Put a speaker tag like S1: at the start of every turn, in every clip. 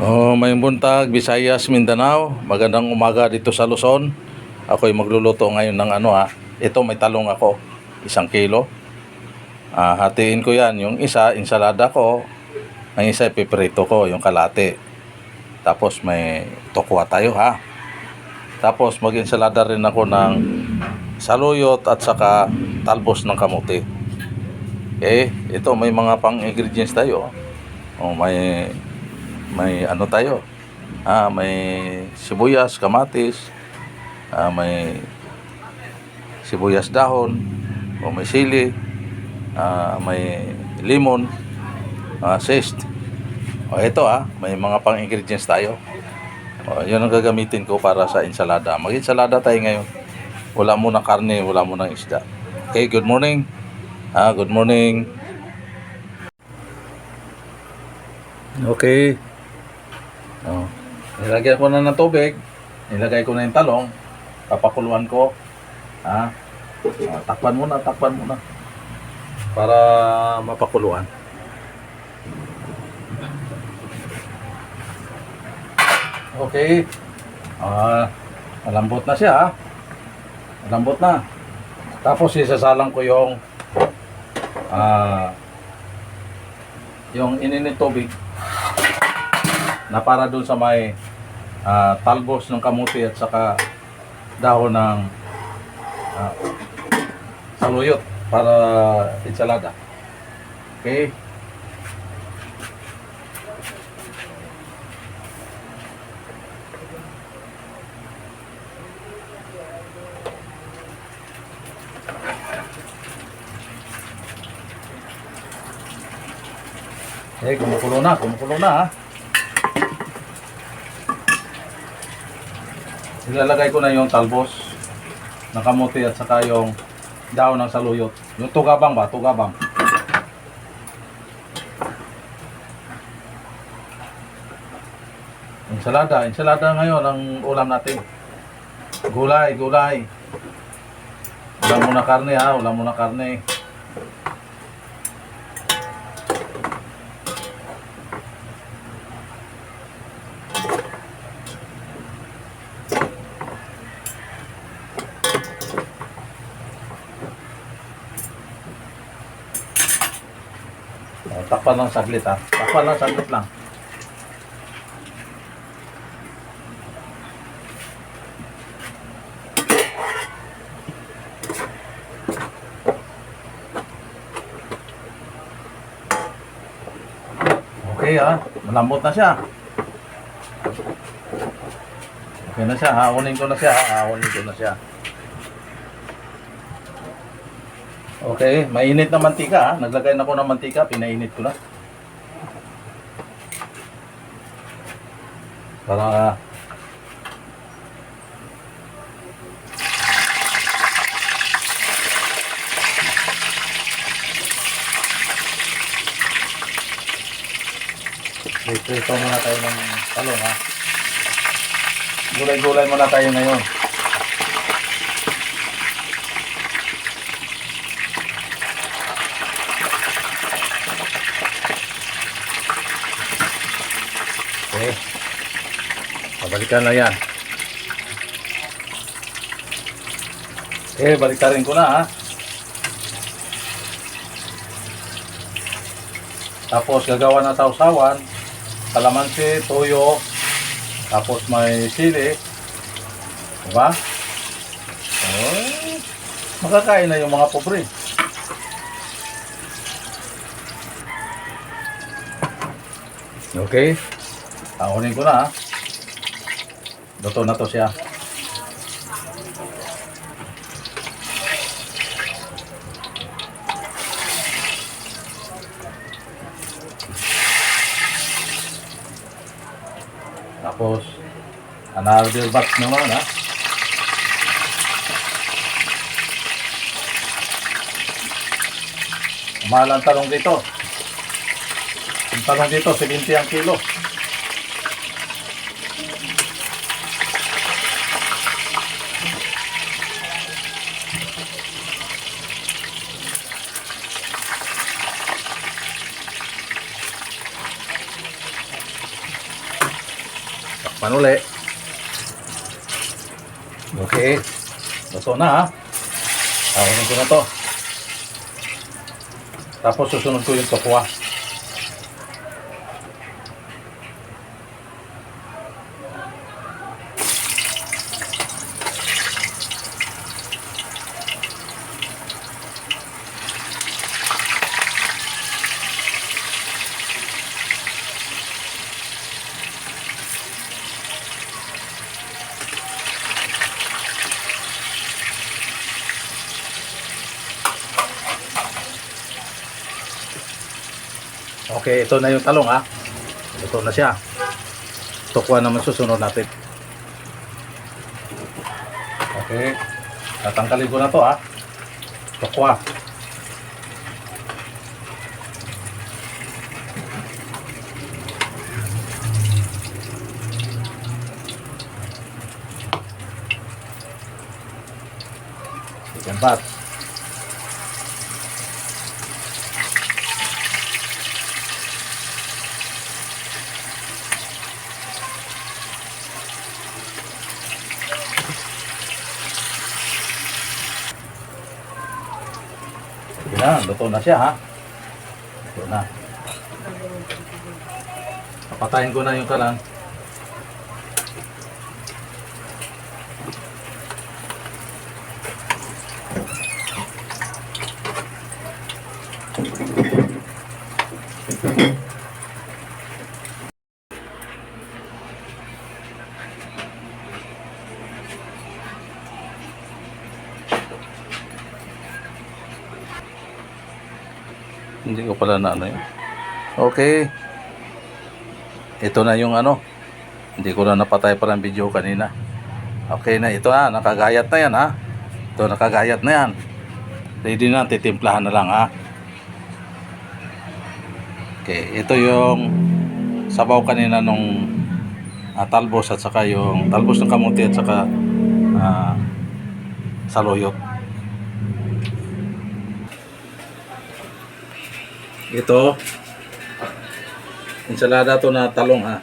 S1: Oh, may buntag, Visayas, Mindanao. Magandang umaga dito sa Luzon. Ako'y magluluto ngayon ng ano ha. Ito may talong ako, isang kilo. Ah, hatiin ko yan. Yung isa, insalada ko. Ang isa, piprito ko, yung kalate. Tapos may tokwa tayo ha. Tapos mag-insalada rin ako ng saluyot at saka talbos ng kamuti. Eh, ito may mga pang ingredients tayo. Oh, may may ano tayo? Ah, may sibuyas, kamatis, ah, may sibuyas dahon, o may sili, ah, may limon, ah, zest. O ito ah, may mga pang ingredients tayo. O, yun ang gagamitin ko para sa ensalada. Mag-ensalada tayo ngayon. Wala muna karne, wala muna isda. Okay, good morning. Ah, good morning. Okay. Oh. Nilagyan ko na ng tubig. Nilagay ko na yung talong. Papakuluan ko. Ha? Ah, takpan muna, takpan muna. Para mapakuluan. Okay. Ah, malambot na siya. ha? Malambot na. Tapos isasalang ko yung ah yung ininit tubig na para doon sa may ah, talbos ng kamuti at saka dahon ng ah, saluyot para ensalada. Okay? Eh, kumukulo na, kumukulo na ha. Ilalagay ko na yung talbos ng kamuti at saka yung dahon ng saluyot. Yung tugabang ba? Tugabang. Ensalada. Ensalada ngayon ang ulam natin. Gulay, gulay. Ulam muna karne ha. Ulam muna karne. Takpan lang saglit ha. Takpan lang saglit lang. Okay ha. Malambot na siya. Okay na siya. Haunin ko na siya. ha. Haunin ko na siya. Okay, mainit na mantika ha. Naglagay na ako ng mantika, pinainit ko na. Para Prito muna tayo ng talong ha. Gulay-gulay muna tayo ngayon. Okay. Pabalikan na yan. Okay, baliktarin ko na ha. Tapos gagawa ng sausawan, kalamansi, toyo, tapos may sili. Diba? Oh, makakain na yung mga pobre. Okay. Tahunin ko na ha. Luto na to siya. Tapos, another batch naman ha. Mahal ang talong dito. Ang talong dito, 70 ang kilo. Okay. Luto na ha. Kainin ko na to. Tapos susunod ko yung tokwa. Okay, ito na yung talong ha. Ito na siya. Tokwa naman susunod natin. Okay. Tatanggalin ko na to ha. Tokwa. Chicken pot. Yan, luto na siya ha. Luto na. Papatayin ko na yung kalan. Hindi ko pala na ano yun. Okay. Ito na yung ano. Hindi ko na napatay pa ng video kanina. Okay na. Ito na. Nakagayat na yan ha. Ito nakagayat na yan. Ready na. Titimplahan na lang ha. Okay. Ito yung sabaw kanina nung ah, talbos at saka yung talbos ng kamuti at saka ah, saluyot. Ito, ensalada to na talong ha.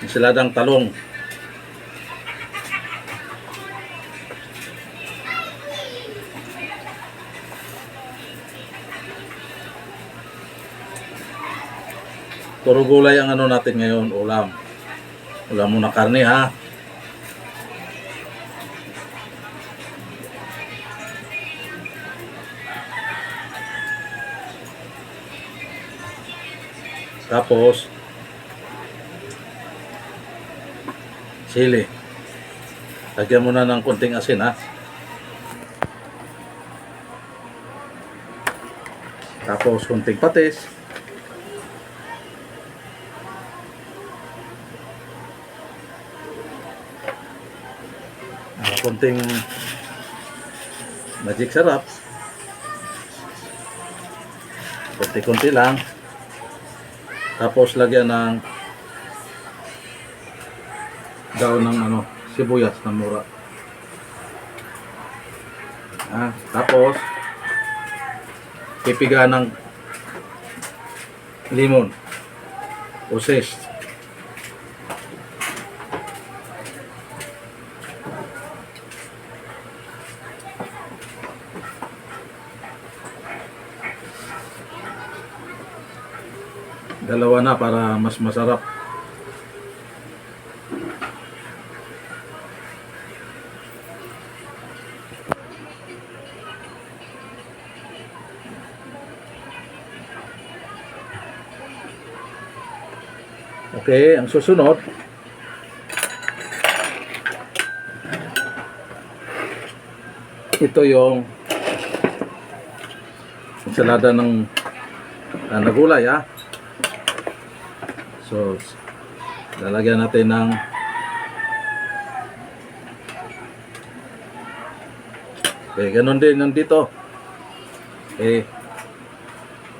S1: Ensaladang talong. Puro gulay ang ano natin ngayon, ulam. Ulam muna karne ha. Tapos, sili. Lagyan mo na ng konting asin ha. Tapos konting patis. Ah, konting magic sarap. Konti-konti lang. Tapos lagyan ng daon ng ano, sibuyas na mura. Ah, tapos pipiga ng limon o zest. Dalawa na para mas masarap. Okay, ang susunod ito yung ensalada ng uh, nagulay ah. So, lalagyan natin ng Okay, ganun din nandito. Okay,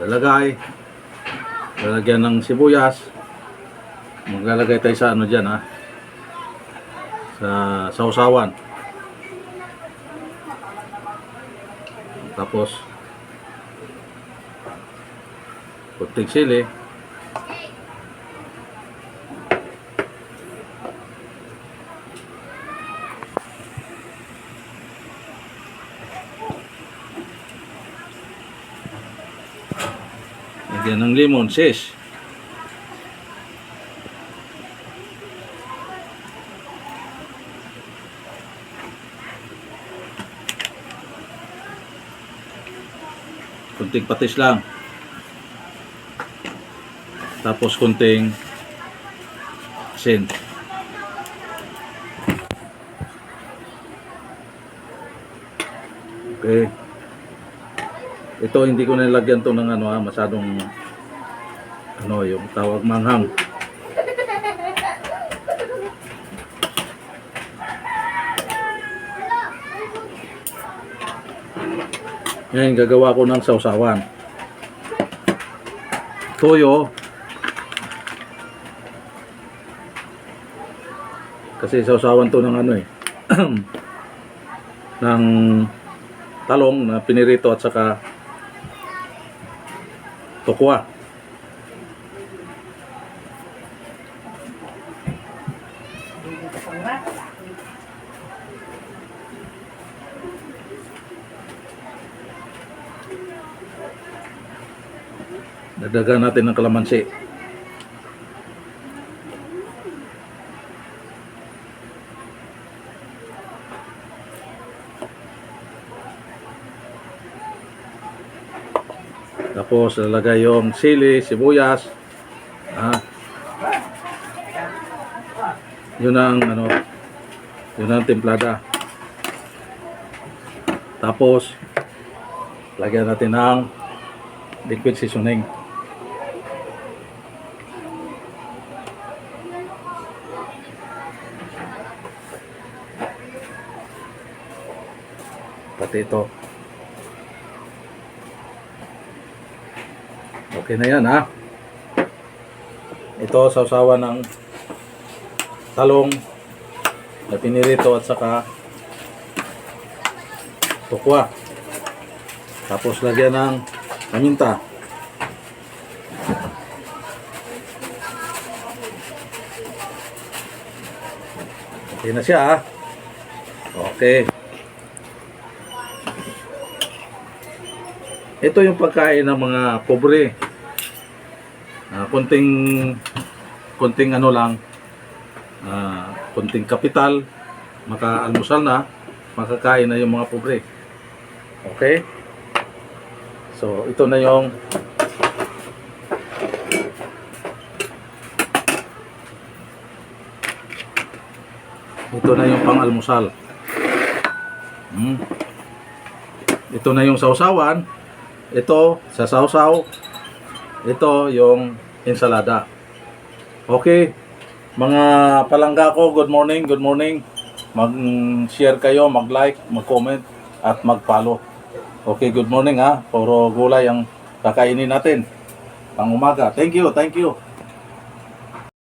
S1: lalagay. Lalagyan ng sibuyas. Maglalagay tayo sa ano dyan ha. Sa sausawan. Tapos, puting sili. Lagyan ng lemon, sis. Kunting patis lang. Tapos kunting asin. Okay. Ito hindi ko nilagyan to ng ano ha, masyadong ano yung tawag manghang. Ngayon gagawa ko ng sausawan. Toyo. Kasi sausawan to ng ano eh. ng talong na pinirito at saka tokwa. Dagdagan natin ng kalamansi. Tapos lalagay yung sili, sibuyas. Ah. Yun ang ano, yun ang templada. Tapos lagyan natin ng liquid seasoning. Pati ito. Okay na yan ha. Ito sausawa ng talong na pinirito at saka tukwa. Tapos lagyan ng paminta. Okay na siya ha. Okay. Ito yung pagkain ng mga pobre. Ah, konting konting ano lang ah, konting kapital maka-almusal na makakain na yung mga pobre. Okay? So, ito na yung ito na yung pang-almusal. Hmm. Ito na yung sausawan. Ito, sa sausaw. Ito, yung ensalada. Okay. Mga palangga ko, good morning, good morning. Mag-share kayo, mag-like, mag-comment, at mag-follow. Okay, good morning ha. Puro gulay ang kakainin natin. Pang umaga. Thank you, thank you.